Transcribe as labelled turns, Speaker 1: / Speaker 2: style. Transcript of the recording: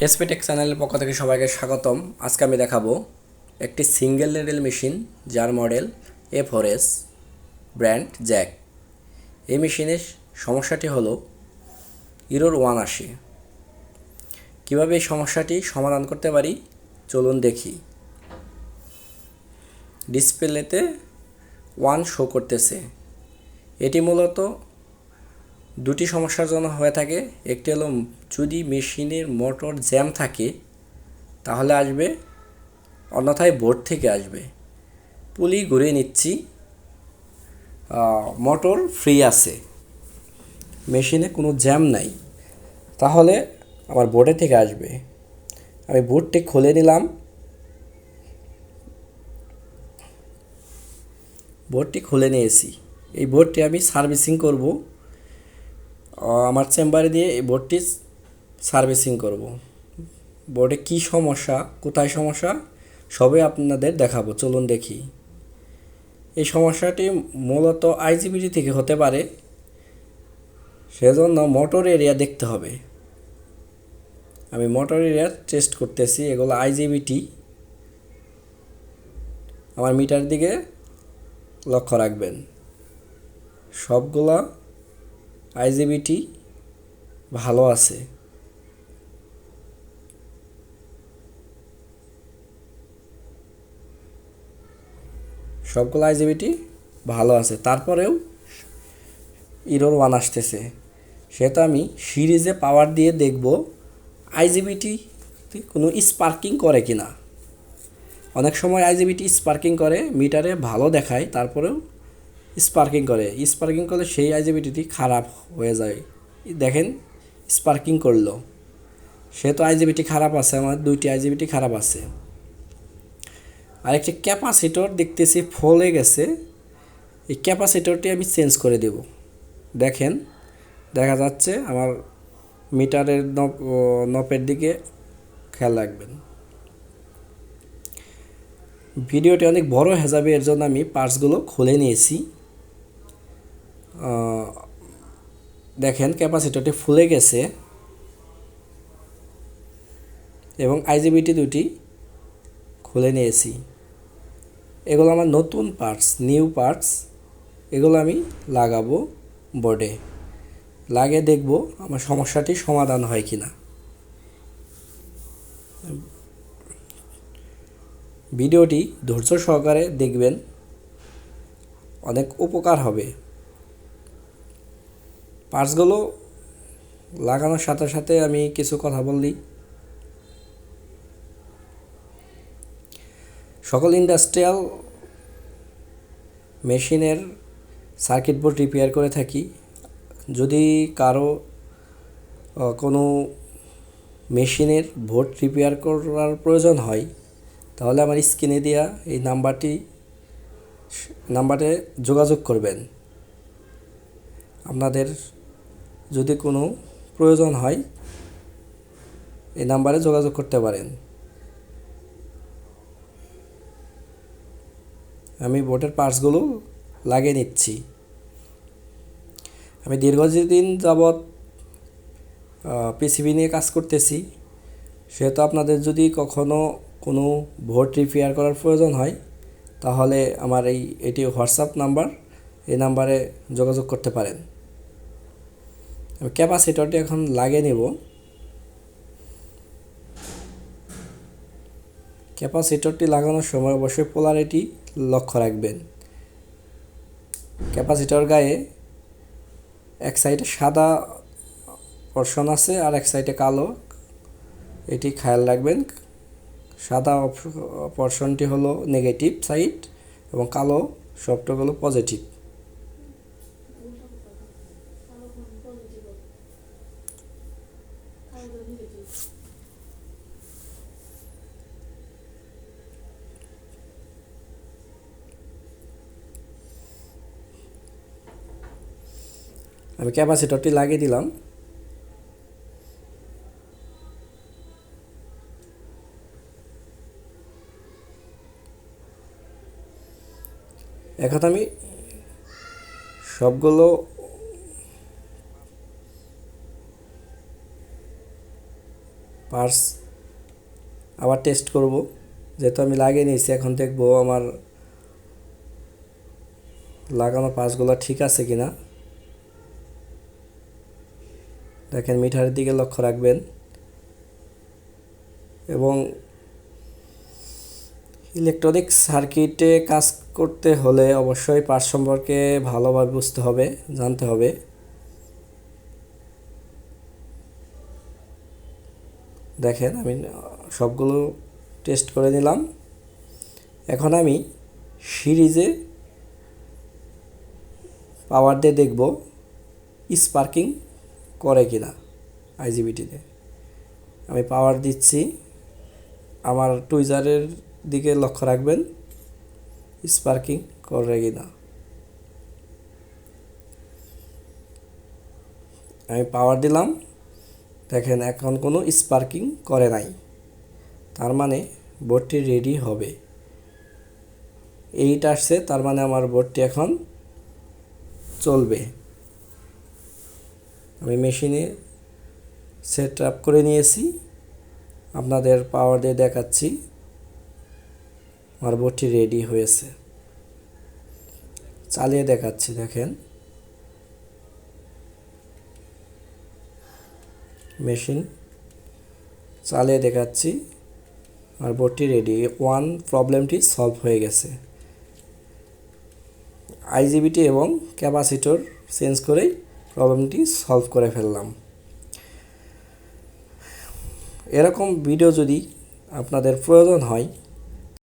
Speaker 1: এসপিটেক চ্যানেলের পক্ষ থেকে সবাইকে স্বাগতম। আজকে আমি দেখাবো একটি সিঙ্গেল লেডেল মেশিন, যার model A four S brand Jack. এই মেশিনের সমস্যাটি হলো, ইরোর ওয়ান আসে। কীভাবে এই সমস্যাটি সমাধান করতে পারি? চলুন দেখি। ডিসপ্লেতে ওয়ান শো করতেছে। এটি মূলত দুটি সমস্যার জন্য হয়ে থাকে। একটি হলো, যদি মেশিনের মোটর জ্যাম থাকে, তাহলে আসবে, অন্যথায় বোর্ড থেকে আসবে। পুলি ঘুরিয়ে নিচ্ছি। মোটর ফ্রি আছে। মেশিনে কোনো জ্যাম নাই। তাহলে আমার বোর্ডে থেকে আসবে। আমি বোর্ডটি খুলে নিলাম। বোর্ডটি খুলে নিয়েছি। এই বোর্ডটি আমি সার্ভিসিং করব। আমার চেম্বারে দিয়ে এই বোর্ডটি সার্ভিসিং করব। বোর্ডে কী সমস্যা, কোথায় সমস্যা, সবই আপনাদের দেখাবো। চলুন দেখি। এই সমস্যাটি মূলত আইজিবিটি থেকে হতে পারে। সেজন্য মোটর এরিয়া দেখতে হবে। আমি মোটর এরিয়া টেস্ট করতেছি, এগুলো আইজিবিটি আমার মিটার দিকে লক্ষ্য রাখবেন। সবগুলা আইজিবিটি ভালো আছে। সবগুলো আইজিবিটি ভালো আছে। তারপরেও ইরোর ওয়ান আসতেছে। সেটা আমি সিরিজে পাওয়ার দিয়ে দেখব আইজিবিটি কোনো স্পার্কিং করে কি না অনেক সময় আইজিবিটি স্পার্কিং করে, মিটারে ভালো দেখায়, তারপরেও স্পার্কিং করে। স্পার্কিং করলে সেই আইজিবিটিটি খারাপ হয়ে যায়। দেখেন, স্পার্কিং করল। সে তো আইজিবিটি খারাপ আছে, আমার দুইটি আইজিবিটি খারাপ আছে। আরেকটি ক্যাপাসিটর দেখতেছি ফলে গেছে। এই ক্যাপাসিটরটি আমি চেঞ্জ করে দেব। দেখেন, দেখা যাচ্ছে আমার মিটারের নপ নপের দিকে খেয়াল রাখবেন। ভিডিওটি অনেক বড় হয়ে যাবে, এর জন্য আমি পার্টসগুলো খুলে নিয়েছি। দেখেন ক্যাপাসিটরটি ফুলে গেছে এবং আইজিবিটি দুটি খুলে নিয়েছি। এগুলো আমার নতুন পার্টস নিউ পার্টস এগুলো আমি লাগাবো বোর্ডে লাগিয়ে দেখব আমার সমস্যাটি সমাধান হয় কি না ভিডিওটি ধৈর্য সহকারে দেখবেন, অনেক উপকার হবে। পার্টসগুলো লাগানোর সাথে সাথে আমি কিছু কথা বললি। সকল ইন্ডাস্ট্রিয়াল মেশিনের সার্কিট বোর্ড রিপেয়ার করে থাকি। যদি কারও কোনো মেশিনের বোর্ড রিপেয়ার করার প্রয়োজন হয়, তাহলে আমার স্ক্রিনে দেওয়া এই নাম্বারটি, নাম্বারে যোগাযোগ করবেন। আপনাদের যদি কোনো প্রয়োজন হয়, এই নাম্বারে যোগাযোগ করতে পারেন। আমি বোটের পার্টসগুলো লাগিয়ে নিচ্ছি। আমি দীর্ঘদিন যাবৎ পিসিবি নিয়ে কাজ করতেছি। সেহেতু আপনাদের যদি কখনও কোনো ভোট রিপেয়ার করার প্রয়োজন হয়, তাহলে আমার এই, এটি হোয়াটসঅ্যাপ নাম্বার। এই নাম্বারে যোগাযোগ করতে পারেন। ক্যাপাসিটরটি এখন লাগিয়ে নেব। ক্যাপাসিটরটি লাগানোর সময় অবশ্যই পোলারিটি লক্ষ্য রাখবেন। ক্যাপাসিটর গায়ে এক সাইডে সাদা পর্শন আছে আর এক সাইডে কালো। এটি খেয়াল রাখবেন, সাদা পর্শনটি হলো নেগেটিভ সাইড এবং কালো সবটা হলো পজিটিভ। আমি ক্যাপাসিটরটি লাগিয়ে দিলাম। এখন আমি সবগুলো পার্স। আবার টেস্ট করব। যেহেতু আমি লাগিয়ে নিয়েছি, এখন দেখব আমার লাগানো পার্সগুলো ঠিক আছে কিনা। দেখেন, মিটারের দিকে লক্ষ্য রাখবেন। এবং ইলেকট্রনিক সার্কিটে কাজ করতে হলে অবশ্যই পার্ট সম্পর্কে ভালোভাবে বুঝতে হবে, জানতে হবে। দেখেন, আমি সবগুলো টেস্ট করে নিলাম। এখন আমি সিরিজে পাওয়ার দিয়ে দেখব স্পার্কিং করে কি কিনা আইজিবিটিতে আমি পাওয়ার দিচ্ছি, আমার টুইজারের দিকে লক্ষ্য রাখবেন স্পার্কিং করে কিনা। আমি পাওয়ার দিলাম। দেখেন, এখন কোনো স্পার্কিং করে নাই। তার মানে বোর্ডটি রেডি হবে। এইট আসছে, তার মানে আমার বোর্ডটি এখন চলবে। আমি মেশিনে সেট আপ করে নিয়েছি। আপনাদের পাওয়ার দিয়ে দেখাচ্ছি। আমার বোর্ডটি রেডি হয়েছে। চালিয়ে দেখাচ্ছি, দেখেন। মেশিন। চালিয়ে দেখাচ্ছি। আর বোর্ডটি রেডি ওয়ান প্রবলেমটি সলভ হয়ে গেছে। আইজিবিটি এবং ক্যাপাসিটর চেঞ্জ করেই প্রবলেমটি সলভ করে ফেললাম। এরকম ভিডিও যদি আপনাদের প্রয়োজন হয়